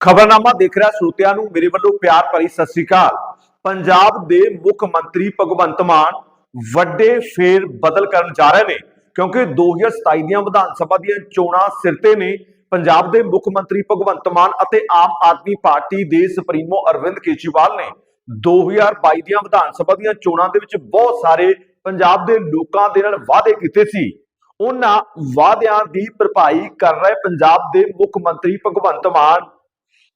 ਖਬਰਨਾਮਾ ਦੇਖ ਰਿਹਾ ਸਰੋਤਿਆਂ ਨੂੰ, ਮੇਰੇ ਵੱਲੋਂ ਪਿਆਰ ਭਰੀ ਸਤਿ ਸ੍ਰੀ ਅਕਾਲ। ਪੰਜਾਬ ਦੇ ਮੁੱਖ ਮੰਤਰੀ ਭਗਵੰਤ ਮਾਨ ਵੱਡੇ ਫੇਰ ਬਦਲ ਕਰਨ ਜਾ ਰਹੇ ਨੇ, ਕਿਉਂਕਿ 2027 ਦੀਆਂ ਵਿਧਾਨ ਸਭਾ ਦੀਆਂ ਚੋਣਾਂ ਸਿਰ ਤੇ ਨੇ। ਪੰਜਾਬ ਦੇ ਮੁੱਖ ਮੰਤਰੀ ਭਗਵੰਤ ਮਾਨ ਅਤੇ ਆਮ ਆਦਮੀ ਪਾਰਟੀ ਦੇ ਸੁਪਰੀਮੋ ਅਰਵਿੰਦ ਕੇਜਰੀਵਾਲ ਨੇ 2022 ਦੀਆਂ ਵਿਧਾਨ ਸਭਾ ਦੀਆਂ ਚੋਣਾਂ ਦੇ ਵਿੱਚ ਬਹੁਤ ਸਾਰੇ ਪੰਜਾਬ ਦੇ ਲੋਕਾਂ ਦੇ ਨਾਲ ਵਾਅਦੇ ਕੀਤੇ ਸੀ। ਉਹਨਾਂ ਵਾਅਦਿਆਂ ਦੀ ਭਰਪਾਈ ਕਰ ਰਹੇ ਪੰਜਾਬ ਦੇ ਮੁੱਖ ਮੰਤਰੀ ਭਗਵੰਤ ਮਾਨ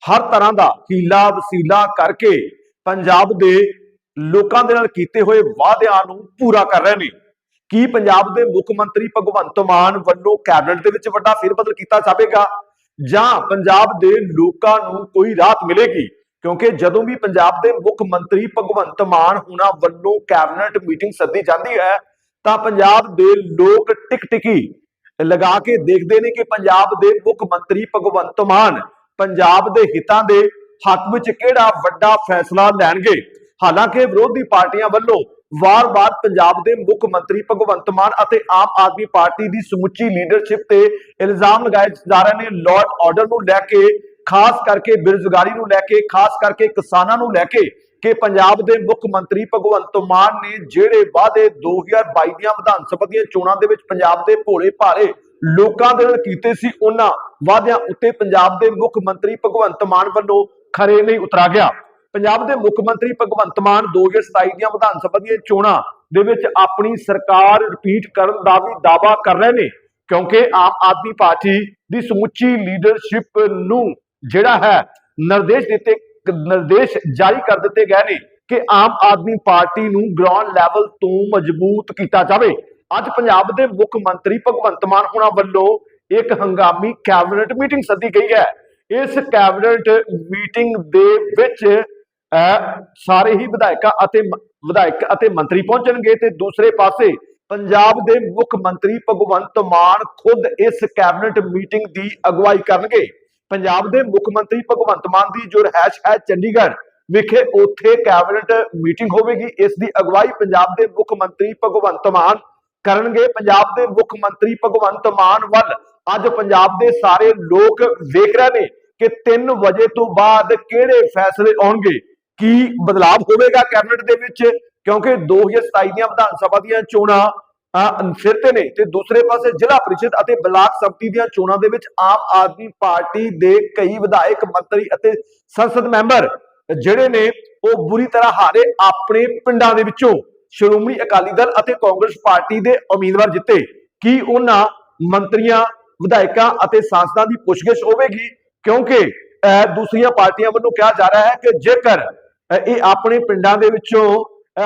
ਹਰ ਤਰ੍ਹਾਂ ਦਾ ਹੀਲਾ ਵਸੀਲਾ ਕਰਕੇ ਪੰਜਾਬ ਦੇ ਲੋਕਾਂ ਦੇ ਨਾਲ ਕੀਤੇ ਹੋਏ ਵਾਅਦਿਆਂ ਨੂੰ ਪੂਰਾ ਕਰ ਰਹੇ ਨੇ। ਕੀ ਪੰਜਾਬ ਦੇ ਮੁੱਖ ਮੰਤਰੀ ਭਗਵੰਤ ਮਾਨ ਵੱਲੋਂ ਕੈਬਨਿਟ ਦੇ ਵਿੱਚ ਵੱਡਾ ਫੇਰਬਦਲ ਕੀਤਾ ਜਾਵੇਗਾ? ਜਾਂ ਪੰਜਾਬ ਦੇ ਲੋਕਾਂ ਨੂੰ ਕੋਈ ਰਾਹਤ ਮਿਲੇਗੀ? ਕਿਉਂਕਿ ਜਦੋਂ ਵੀ ਪੰਜਾਬ ਦੇ ਮੁੱਖ ਮੰਤਰੀ ਭਗਵੰਤ ਮਾਨ ਹੁਣਾਂ ਵੱਲੋਂ ਕੈਬਨਿਟ ਮੀਟਿੰਗ ਸੱਦੀ ਜਾਂਦੀ ਹੈ, ਤਾਂ ਪੰਜਾਬ ਦੇ ਲੋਕ ਟਿਕ ਟਿਕੀ ਲਗਾ ਕੇ ਦੇਖਦੇ ਨੇ ਕਿ ਪੰਜਾਬ ਦੇ ਮੁੱਖ ਮੰਤਰੀ ਭਗਵੰਤ ਮਾਨ ਪੰਜਾਬ ਦੇ ਹਿੱਤਾਂ ਦੇ ਹੱਕ ਵਿੱਚ ਕਿਹੜਾ ਵੱਡਾ ਫੈਸਲਾ ਲੈਣਗੇ? ਹਾਲਾਂਕਿ ਵਿਰੋਧੀ ਪਾਰਟੀਆਂ ਵੱਲੋਂ ਵਾਰ-ਵਾਰ ਪੰਜਾਬ ਦੇ ਮੁੱਖ ਮੰਤਰੀ ਭਗਵੰਤ ਮਾਨ ਅਤੇ ਆਮ ਆਦਮੀ ਪਾਰਟੀ ਦੀ ਸਮੁੱਚੀ ਲੀਡਰਸ਼ਿਪ ਤੇ ਇਲਜ਼ਾਮ ਲਗਾਏ ਜਾ ਰਹੇ ਨੇ। ਲਾਅ ਆਰਡਰ ਨੂੰ ਲੈ ਕੇ, ਖਾਸ ਕਰਕੇ ਬੇਰੁਜ਼ਗਾਰੀ ਨੂੰ ਲੈ ਕੇ, ਖਾਸ ਕਰਕੇ ਕਿਸਾਨਾਂ ਨੂੰ ਲੈ ਕੇ ਕਿ ਪੰਜਾਬ ਦੇ ਮੁੱਖ ਮੰਤਰੀ ਭਗਵੰਤ ਮਾਨ ਨੇ ਜਿਹੜੇ ਵਾਅਦੇ 2022 ਦੀਆਂ ਵਿਧਾਨ ਸਭਾ ਦੀਆਂ ਚੋਣਾਂ ਦੇ ਵਿੱਚ ਪੰਜਾਬ ਦੇ ਭੋਲੇ ਭਾਰੇ ਲੋਕਾਂ ਦੇ ਨਾਲ ਕੀਤੇ ਸੀ ਉਹਨਾਂ ਵਾਅਦਿਆਂ ਉੱਤੇ ਪੰਜਾਬ ਦੇ ਮੁੱਖ ਮੰਤਰੀ ਭਗਵੰਤ ਮਾਨ ਵੱਲੋਂ ਖਰੇ ਨਹੀਂ ਉਤਰਾ ਗਿਆ ਪੰਜਾਬ ਦੇ ਮੁੱਖ ਮੰਤਰੀ ਭਗਵੰਤ ਮਾਨ 2027 ਦੀਆਂ ਵਿਧਾਨ ਸਭਾ ਦੀਆਂ ਚੋਣਾਂ ਦੇ ਵਿੱਚ ਆਪਣੀ ਸਰਕਾਰ ਰਿਪੀਟ ਕਰਨ ਦਾ ਵੀ ਦਾਅਵਾ ਕਰ ਰਹੇ ਨੇ, ਕਿਉਂਕਿ ਆਮ ਆਦਮੀ ਪਾਰਟੀ ਦੀ ਸਮੁੱਚੀ ਲੀਡਰਸ਼ਿਪ ਨੂੰ ਜਿਹੜਾ ਹੈ ਨਿਰਦੇਸ਼ ਦਿੱਤੇ, ਨਿਰਦੇਸ਼ ਜਾਰੀ ਕਰ ਦਿੱਤੇ ਗਏ ਨੇ ਕਿ ਆਮ ਆਦਮੀ ਪਾਰਟੀ ਨੂੰ ਗਰਾਊਂਡ ਲੈਵਲ ਤੋਂ ਮਜ਼ਬੂਤ ਕੀਤਾ ਜਾਵੇ। ਅੱਜ ਪੰਜਾਬ ਦੇ ਮੁੱਖ ਮੰਤਰੀ ਭਗਵੰਤ ਮਾਨ ਹੋਣਾ ਵੱਲੋਂ ਇੱਕ ਹੰਗਾਮੀ ਕੈਬਨਿਟ ਮੀਟਿੰਗ ਸੱਦੀ ਗਈ ਹੈ। ਇਸ ਕੈਬਨਿਟ ਮੀਟਿੰਗ ਦੇ ਵਿੱਚ ਸਾਰੇ ਹੀ ਵਿਧਾਇਕਾਂ ਅਤੇ ਵਿਧਾਇਕ ਅਤੇ ਮੰਤਰੀ ਪਹੁੰਚਣਗੇ ਤੇ ਦੂਸਰੇ ਪਾਸੇ ਪੰਜਾਬ ਦੇ ਮੁੱਖ ਮੰਤਰੀ ਭਗਵੰਤ ਮਾਨ ਖੁਦ ਇਸ ਕੈਬਨਿਟ ਮੀਟਿੰਗ ਦੀ ਅਗਵਾਈ ਕਰਨਗੇ। ਪੰਜਾਬ ਦੇ ਮੁੱਖ ਮੰਤਰੀ ਭਗਵੰਤ ਮਾਨ ਦੀ ਜੋ ਰਹਿਸ਼ ਹੈ ਚੰਡੀਗੜ੍ਹ ਵਿਖੇ ਉੱਥੇ ਕੈਬਨਿਟ ਮੀਟਿੰਗ ਹੋਵੇਗੀ। ਇਸ ਦੀ ਅਗਵਾਈ ਪੰਜਾਬ ਦੇ ਮੁੱਖ ਮੰਤਰੀ ਭਗਵੰਤ ਮਾਨ ਕਰਨਗੇ ਪੰਜਾਬ ਦੇ ਮੁੱਖ ਮੰਤਰੀ ਭਗਵੰਤ ਮਾਨ ਵੱਲ। ਅੱਜ ਪੰਜਾਬ ਦੇ ਸਾਰੇ ਲੋਕ ਵੇਖ ਰਹੇ ਨੇ ਕਿ 3 ਵਜੇ ਤੋਂ ਬਾਅਦ ਕਿਹੜੇ ਫੈਸਲੇ ਆਉਣਗੇ ਕੀ ਬਦਲਾਅ ਹੋਵੇਗਾ ਕੈਬਨਿਟ ਦੇ ਵਿੱਚ? ਕਿਉਂਕਿ 2027 ਦੀਆਂ ਵਿਧਾਨ ਸਭਾ ਦੀਆਂ ਚੋਣਾਂ ਅਹ, ਸਿਰ ਤੇ ਨੇ ਤੇ ਦੂਸਰੇ ਪਾਸੇ ਜ਼ਿਲ੍ਹਾ ਪ੍ਰੀਸ਼ਦ ਅਤੇ ਬਲਾਕ ਸੰਮਤੀ ਦੀਆਂ ਚੋਣਾਂ ਦੇ ਵਿੱਚ ਆਮ ਆਦਮੀ ਪਾਰਟੀ ਦੇ ਕਈ ਵਿਧਾਇਕ ਮੰਤਰੀ ਅਤੇ ਸੰਸਦ ਮੈਂਬਰ ਜਿਹੜੇ ਨੇ ਉਹ ਬੁਰੀ ਤਰ੍ਹਾਂ ਹਾਰੇ ਆਪਣੇ ਪਿੰਡਾਂ ਦੇ ਵਿੱਚੋਂ। ਸ਼੍ਰੋਮਣੀ ਅਕਾਲੀ ਦਲ ਅਤੇ ਕਾਂਗਰਸ ਪਾਰਟੀ ਦੇ ਉਮੀਦਵਾਰ ਜਿੱਤੇ ਕੀ ਉਹਨਾਂ ਮੰਤਰੀਆਂ ਵਿਧਾਇਕਾਂ ਅਤੇ ਸਾਂਸਦਾਂ ਦੀ ਪੁੱਛਗਿੱਛ ਹੋਵੇਗੀ? ਕਿਉਂਕਿ ਦੂਸਰੀਆਂ ਪਾਰਟੀਆਂ ਵੱਲੋਂ ਕਿਹਾ ਜਾ ਰਿਹਾ ਹੈ ਕਿ ਜੇਕਰ ਇਹ ਆਪਣੇ ਪਿੰਡਾਂ ਦੇ ਵਿੱਚੋਂ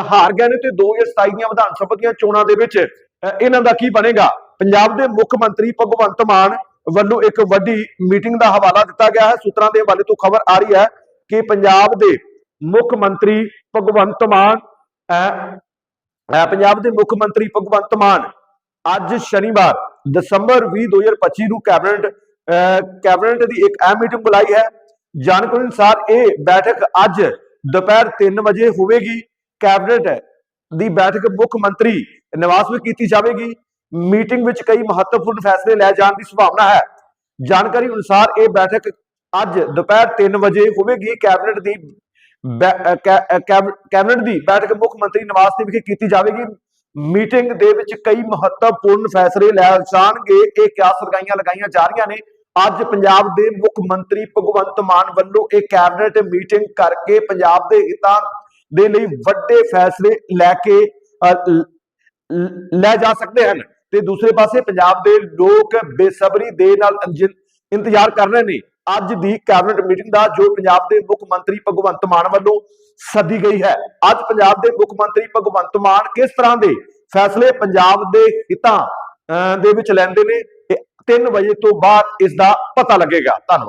ਹਾਰ ਗਏ ਨੇ ਤੇ 2027 ਦੀਆਂ ਵਿਧਾਨ ਸਭਾ ਦੀਆਂ ਚੋਣਾਂ ਦੇ ਵਿੱਚ ਇਹਨਾਂ ਦਾ ਕੀ ਬਣੇਗਾ? ਪੰਜਾਬ ਦੇ ਮੁੱਖ ਮੰਤਰੀ ਭਗਵੰਤ ਮਾਨ ਵੱਲੋਂ ਇੱਕ ਵੱਡੀ ਮੀਟਿੰਗ ਦਾ ਹਵਾਲਾ ਦਿੱਤਾ ਗਿਆ ਹੈ। ਸੂਤਰਾਂ ਦੇ ਹਵਾਲੇ ਤੋਂ ਖਬਰ ਆ ਰਹੀ ਹੈ ਕਿ ਪੰਜਾਬ ਦੇ ਮੁੱਖ ਮੰਤਰੀ ਭਗਵੰਤ ਮਾਨ ਅਹ, ਪੰਜਾਬ ਦੇ ਮੁੱਖ ਮੰਤਰੀ ਭਗਵੰਤ ਮਾਨ ਅੱਜ ਸ਼ਨੀਵਾਰ, ਦਸੰਬਰ 20 2025 ਨੂੰ ਕੈਬਨਿਟ ਕੈਬਨਿਟ ਦੀ ਇੱਕ ਅਹਿਮ ਮੀਟਿੰਗ ਬੁਲਾਈ ਹੈ। ਜਾਣਕਾਰੀ ਅਨੁਸਾਰ ਇਹ ਬੈਠਕ ਅੱਜ ਦੁਪਹਿਰ 3 ਵਜੇ ਹੋਵੇਗੀ। ਕੈਬਨਿਟ ਦੀ ਬੈਠਕ ਮੁੱਖ ਮੰਤਰੀ ਨਿਵਾਸ ਵਿੱਚ ਕੀਤੀ ਜਾਵੇਗੀ। ਮੀਟਿੰਗ ਵਿੱਚ ਕਈ ਮਹੱਤਵਪੂਰਨ ਫੈਸਲੇ ਲੈ ਜਾਣ ਦੀ ਸੰਭਾਵਨਾ ਹੈ। ਜਾਣਕਾਰੀ ਅਨੁਸਾਰ ਇਹ ਬੈਠਕ ਅੱਜ ਦੁਪਹਿਰ 3 ਵਜੇ ਹੋਵੇਗੀ। ਕੈਬਨਿਟ ਦੀ ਕੈਬਨਿਟ ਦੀ ਬੈਠਕ ਮੁੱਖ ਮੰਤਰੀ ਨਿਵਾਸ ਦੇ ਵਿਖੇ ਕੀਤੀ ਜਾਵੇਗੀ? ਮੀਟਿੰਗ ਦੇ ਵਿੱਚ ਕਈ ਮਹੱਤਵਪੂਰਨ ਫੈਸਲੇ ਲੈ ਜਾਣਗੇ। ਇਹ ਕਿਆਸ ਲਗਾਈਆਂ ਲਗਾਈਆਂ ਜਾ ਰਹੀਆਂ ਨੇ? ਅੱਜ ਪੰਜਾਬ ਦੇ ਮੁੱਖ ਮੰਤਰੀ ਭਗਵੰਤ ਮਾਨ ਵੱਲੋਂ ਇਹ ਕੈਬਨਿਟ ਮੀਟਿੰਗ ਕਰਕੇ ਪੰਜਾਬ ਦੇ ਹਿੱਤਾਂ ਦੇ ਲਈ ਵੱਡੇ ਫੈਸਲੇ ਲੈ ਕੇ ਲੈ ਜਾ ਸਕਦੇ ਹਨ। ਤੇ ਦੂਸਰੇ ਪਾਸੇ ਪੰਜਾਬ ਦੇ ਲੋਕ ਬੇਸਬਰੀ ਦੇ ਨਾਲ ਇੰਤਜ਼ਾਰ ਕਰ ਰਹੇ ਨੇ। ਅੱਜ ਦੀ ਕੈਬਨਿਟ ਮੀਟਿੰਗ ਦਾ ਜੋ ਪੰਜਾਬ ਦੇ ਮੁੱਖ ਮੰਤਰੀ ਭਗਵੰਤ ਮਾਨ ਵੱਲੋਂ ਸੱਦੀ ਗਈ ਹੈ। ਅੱਜ ਪੰਜਾਬ ਦੇ ਮੁੱਖ ਮੰਤਰੀ ਭਗਵੰਤ ਮਾਨ ਕਿਸ ਤਰ੍ਹਾਂ ਦੇ ਫੈਸਲੇ ਪੰਜਾਬ ਦੇ ਹਿੱਤਾਂ ਅਹ, ਦੇ ਵਿੱਚ ਲੈਂਦੇ ਨੇ 3 ਵਜੇ ਤੋਂ ਬਾਅਦ ਇਸ ਦਾ ਪਤਾ ਲੱਗੇਗਾ। ਧੰਨਵਾਦ।